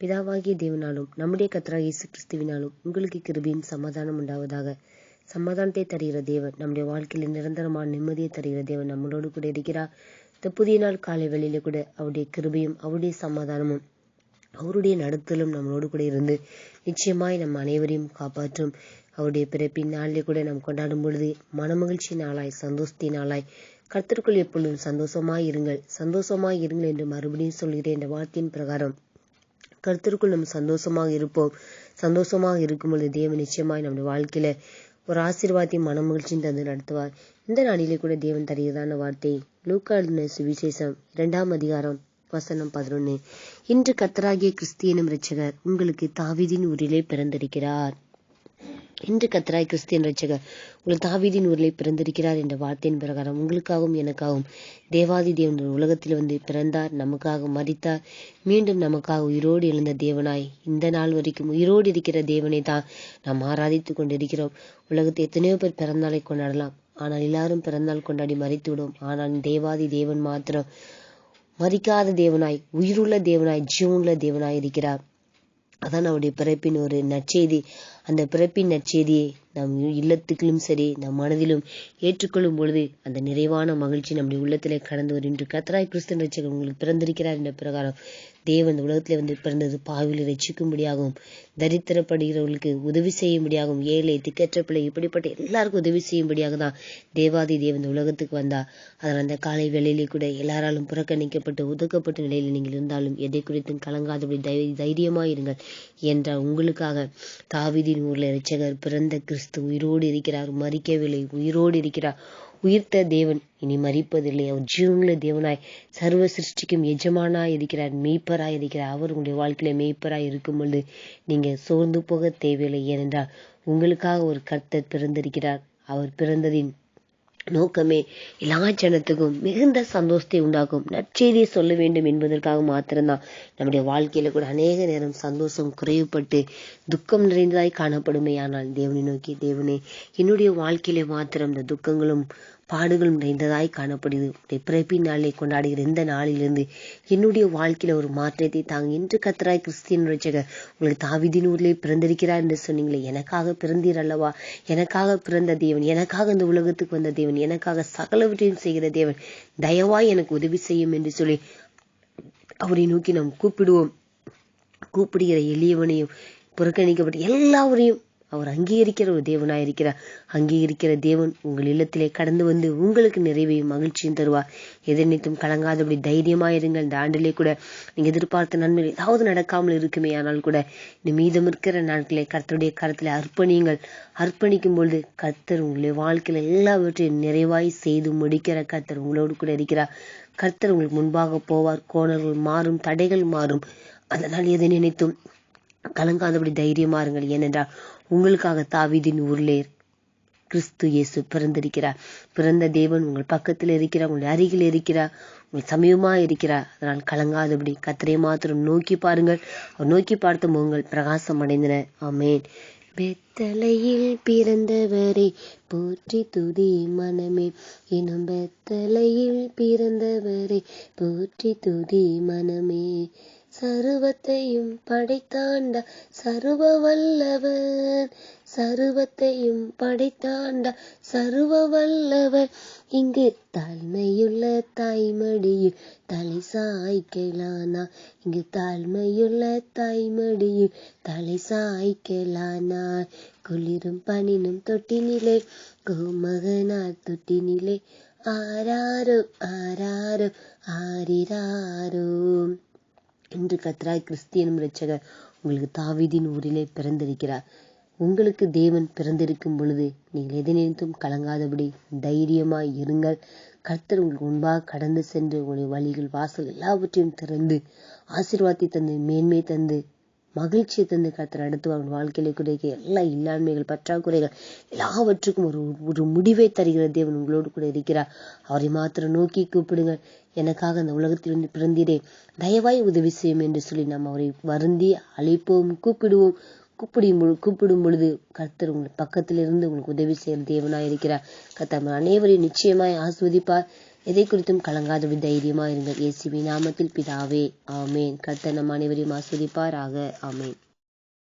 பிதாவாகிய தேவனாலும் நம்முடைய கத்தராக இயேசு கிறிஸ்துவினாலும் உங்களுக்கு கிருபியின் சமாதானம் உண்டாவதாக. சமாதானத்தை தருகிற தேவன் நம்முடைய வாழ்க்கையில் நிரந்தரமான நிம்மதியை தருகிற தேவன் நம்மளோடு கூட இருக்கிறார். இந்த புதிய நாள் காலை வெளியில கூட அவருடைய கிருபையும் அவருடைய சமாதானமும் அவருடைய நடத்தலும் நம்மளோடு கூட இருந்து நிச்சயமாய் நம் அனைவரையும் காப்பாற்றும். அவருடைய பிறப்பின் நாளிலே கூட நாம் கொண்டாடும் பொழுது மனமகிழ்ச்சி நாளாய் சந்தோஷத்தி நாளாய் கர்த்தருக்குள் எப்பொழுதும் சந்தோஷமாய் இருங்கள். சந்தோஷமாய் இருங்கள் என்று மறுபடியும் சொல்கிறேன். என்ற வார்த்தையின் பிரகாரம் கருத்திற்குள் நம்ம சந்தோஷமாக இருப்போம். சந்தோஷமாக இருக்கும் பொழுது தேவன் நிச்சயமாய் நம்முடைய வாழ்க்கையில ஒரு ஆசீர்வாதத்தையும் மனமகிழ்ச்சியும் தந்து நடத்துவார். இந்த நாளிலே கூட தேவன் தருகிறதான வார்த்தை லூக்கா சுவிசேஷம் இரண்டாம் அதிகாரம் வசனம் பதினொன்னு. இன்று கத்தராகிய கிறிஸ்தியனும் இரட்சகர் உங்களுக்கு தாவிதின் ஊரிலே பிறந்திருக்கிறார். இன்று கத்தராய் கிறிஸ்தியன் ரட்சகர் உங்கள் தாவீதின் ஊரிலே பிறந்திருக்கிறார் என்ற வார்த்தையின் பிரகாரம் உங்களுக்காகவும் எனக்காகவும் தேவாதி தேவன் உலகத்தில் வந்து பிறந்தார் நமக்காக மறித்தார் மீண்டும் நமக்காக உயிரோடு எழுந்த தேவனாய் இந்த நாள் வரைக்கும் உயிரோடு இருக்கிற தேவனை தான் நாம் ஆராதித்துக் கொண்டிருக்கிறோம். உலகத்தை எத்தனையோ பேர் பிறந்தாலை கொண்டாடலாம். ஆனால் எல்லாரும் பிறந்தால் கொண்டாடி மறித்து விடும் ஆனால் தேவாதி தேவன் மாத்திரம் மறிக்காத தேவனாய் உயிருள்ள தேவனாய் ஜீவனுள்ள தேவனாய் இருக்கிறார். அதான் அவருடைய பிறப்பின் ஒரு நற்செய்தி. அந்த பிறப்பின் நற்செய்தியை நம் இல்லத்துக்களும் சரி நம் மனதிலும் ஏற்றுக்கொள்ளும் பொழுது அந்த நிறைவான மகிழ்ச்சி நம்முடைய உள்ளத்திலே கடந்து வரும் இன்று கத்தராய் கிறிஸ்தன் ரட்சகர் உங்களுக்கு பிறந்திருக்கிறார் என்ற பிரகாரம் தேவன் இந்த உலகத்திலே வந்து பிறந்தது பாவிலை ரசிக்கும்படியாகவும் தரித்திரப்படுகிறவர்களுக்கு உதவி செய்யும்படியாகவும் ஏழை திக்கற்ற பிள்ளை இப்படிப்பட்ட எல்லாருக்கும் உதவி செய்யும்படியாக தான் தேவாதி தேவன் இந்த உலகத்துக்கு வந்தா அதனால் அந்த காலை வேளையிலே கூட எல்லாராலும் புறக்கணிக்கப்பட்டு ஒதுக்கப்பட்ட நிலையில் நீங்கள் இருந்தாலும் எதை குறித்தும் கலங்காதபடி தை தைரியமாயிருங்கள். என்ற உங்களுக்காக தாவிதின் ஊர்ல இரட்சகர் பிறந்த கிறிஸ்து உயிரோடு இருக்கிறார் மறிக்கவில்லை உயிரோடு இருக்கிறார். உயிர்த்த தேவன் இனி மறிப்பதில்லை. அவர் ஜீவனுள்ள தேவனாய் சர்வ சிருஷ்டிக்கும் எஜமானாய் இருக்கிறார் மெய்ப்பராய் இருக்கிறார். அவர் உங்களுடைய வாழ்க்கையில மெய்ப்பராய் இருக்கும் பொழுது நீங்க சோர்ந்து போக தேவையில்லை. ஏனென்றால் உங்களுக்காக ஒரு கர்த்தர் பிறந்திருக்கிறார். அவர் பிறந்ததின் நோக்கமே எல்லா ஜனத்துக்கும் மிகுந்த சந்தோஷத்தை உண்டாக்கும். நற்செய்தியை சொல்ல வேண்டும் என்பதற்காக மாத்திரம்தான். நம்முடைய வாழ்க்கையில கூட அநேக நேரம் சந்தோஷம் குறைவுபட்டு துக்கம் நிறைந்ததாய் காணப்படுமே. ஆனால் தேவனை நோக்கி தேவனே என்னுடைய வாழ்க்கையில மாத்திரம் இந்த துக்கங்களும் பாடுகளும் நிறைந்ததாய் காணப்படுது. பிறப்பின் நாளை கொண்டாடுகிற இந்த நாளிலிருந்து என்னுடைய வாழ்க்கையில ஒரு மாற்றத்தை தாங்க. இன்று கத்தராய் கிறிஸ்தியன் ரட்சகர் உங்களுக்கு தாவிதின் ஊர்லே பிறந்திருக்கிறார் என்று சொன்னீங்களே எனக்காக பிறந்தீர் அல்லவா? எனக்காக பிறந்த தேவன் எனக்காக இந்த உலகத்துக்கு வந்த தேவன் எனக்காக சகலவற்றையும் செய்கிற தேவன் தயவாய் எனக்கு உதவி செய்யும் என்று சொல்லி அவரை நோக்கி நாம் கூப்பிடுவோம். கூப்பிடுகிற எளியவனையும் புறக்கணிக்கப்பட்ட எல்லாவரையும் அவர் அங்கீகரிக்கிற ஒரு தேவனாய் இருக்கிறார். அங்கீகரிக்கிற தேவன் உங்கள் இல்லத்திலே கடந்து வந்து உங்களுக்கு நிறைவையும் மகிழ்ச்சியும் தருவார். எதிர்நீத்தும் கலங்காதபடி தைரியமாயிருங்கள் இந்த ஆண்டிலே கூட நீங்கள் எதிர்பார்த்த நன்மை ஏதாவது நடக்காமல் இருக்குமே. ஆனால் கூட இந்த மீதம் இருக்கிற நாட்களை கர்த்தருடைய கரத்திலே அர்ப்பணியுங்கள். அர்ப்பணிக்கும் பொழுது கர்த்தர் உங்களுடைய வாழ்க்கையில எல்லாவற்றையும் நிறைவாய் செய்து முடிக்கிற கர்த்தர் உங்களோடு கூட இருக்கிறார். கர்த்தர் உங்களுக்கு முன்பாக போவார். கோணர்கள் மாறும் தடைகள் மாறும். அதனால் எதை நினைத்தும் கலங்காதபடி தைரியமா இருங்கள். ஏனென்றால் உங்களுக்காக தாவிதின் ஊர்லே கிறிஸ்து இயேசு பிறந்திருக்கிறார். பிறந்த தேவன் உங்கள் பக்கத்தில் இருக்கிறார் உங்கள் அருகில் இருக்கிறார் உங்கள் சமயமா இருக்கிறார். அதனால் கலங்காதபடி கத்திரை மாத்திரம் நோக்கி பாருங்கள். அவர் நோக்கி பார்த்த முகங்கள் பிரகாசம் அடைந்தன. ஆமேன். பெத்தலையில் பிறந்தவரை போற்றி துதி மனமே. எனும் பெத்தலையில் பிறந்தவரை போற்றி துதி மனமே. சருவத்தையும் படைத்தாண்ட சருவ வல்லவர் சருவத்தையும் படைத்தாண்ட சருவ வல்லவர் இங்கு தாழ்மையுள்ள தாய்மடியில் தலை சாய்க்கலானா? இங்கு தாழ்மையுள்ள தாய்மடியில் தலை சாய்க்கலானா? குளிரும் பனினும் தொட்டினிலே கோமகனார் தொட்டினிலே ஆராரோ ஆராரோ ஆரிராரோ. இன்று கத்ராய் கிறிஸ்தியனும் இரட்சகர் உங்களுக்கு தாவிதின் ஊரிலே பிறந்திருக்கிறார். உங்களுக்கு தேவன் பிறந்திருக்கும் பொழுது நீங்கள் எதை நினைத்தும் கலங்காதபடி தைரியமாய் இருங்கள். கர்த்தர் உங்களுக்கு முன்பாக கடந்து சென்று உங்களுடைய வழிகள் வாசல் எல்லாவற்றையும் திறந்து ஆசீர்வாதத்தை தந்து மேன்மை தந்து மகிழ்ச்சியை தந்து கருத்தர் அடுத்து அவன் வாழ்க்கையில கிடைக்க எல்லா இல்லாண்மைகள் பற்றாக்குறைகள் எல்லாவற்றுக்கும் ஒரு ஒரு முடிவை தருகிற தேவன் உங்களோடு கூட இருக்கிறார். அவரை மாத்திரம் நோக்கி கூப்பிடுங்கள். எனக்காக அந்த உலகத்தில் வந்து பிறந்தீரே. தயவாய் உதவி செய்யும் என்று சொல்லி நாம் அவரை வருந்தி அழைப்போம் கூப்பிடுவோம். கூப்பிடும் கூப்பிடும் பொழுது கர்த்தர் உங்களுக்கு பக்கத்திலிருந்து உங்களுக்கு உதவி செய்யும் தேவனாய் இருக்கிறார். கர்த்தர் அனைவரையும் நிச்சயமாய் ஆஸ்வதிப்பார். எதை குறித்தும் கலங்காதபடி தைரியமா இருங்கள். இயேசுவின் நாமத்தில் பிதாவே ஆமேன். கர்த்தர் நம் அனைவரையும் ஆஸ்வதிப்பாராக ஆமேன்.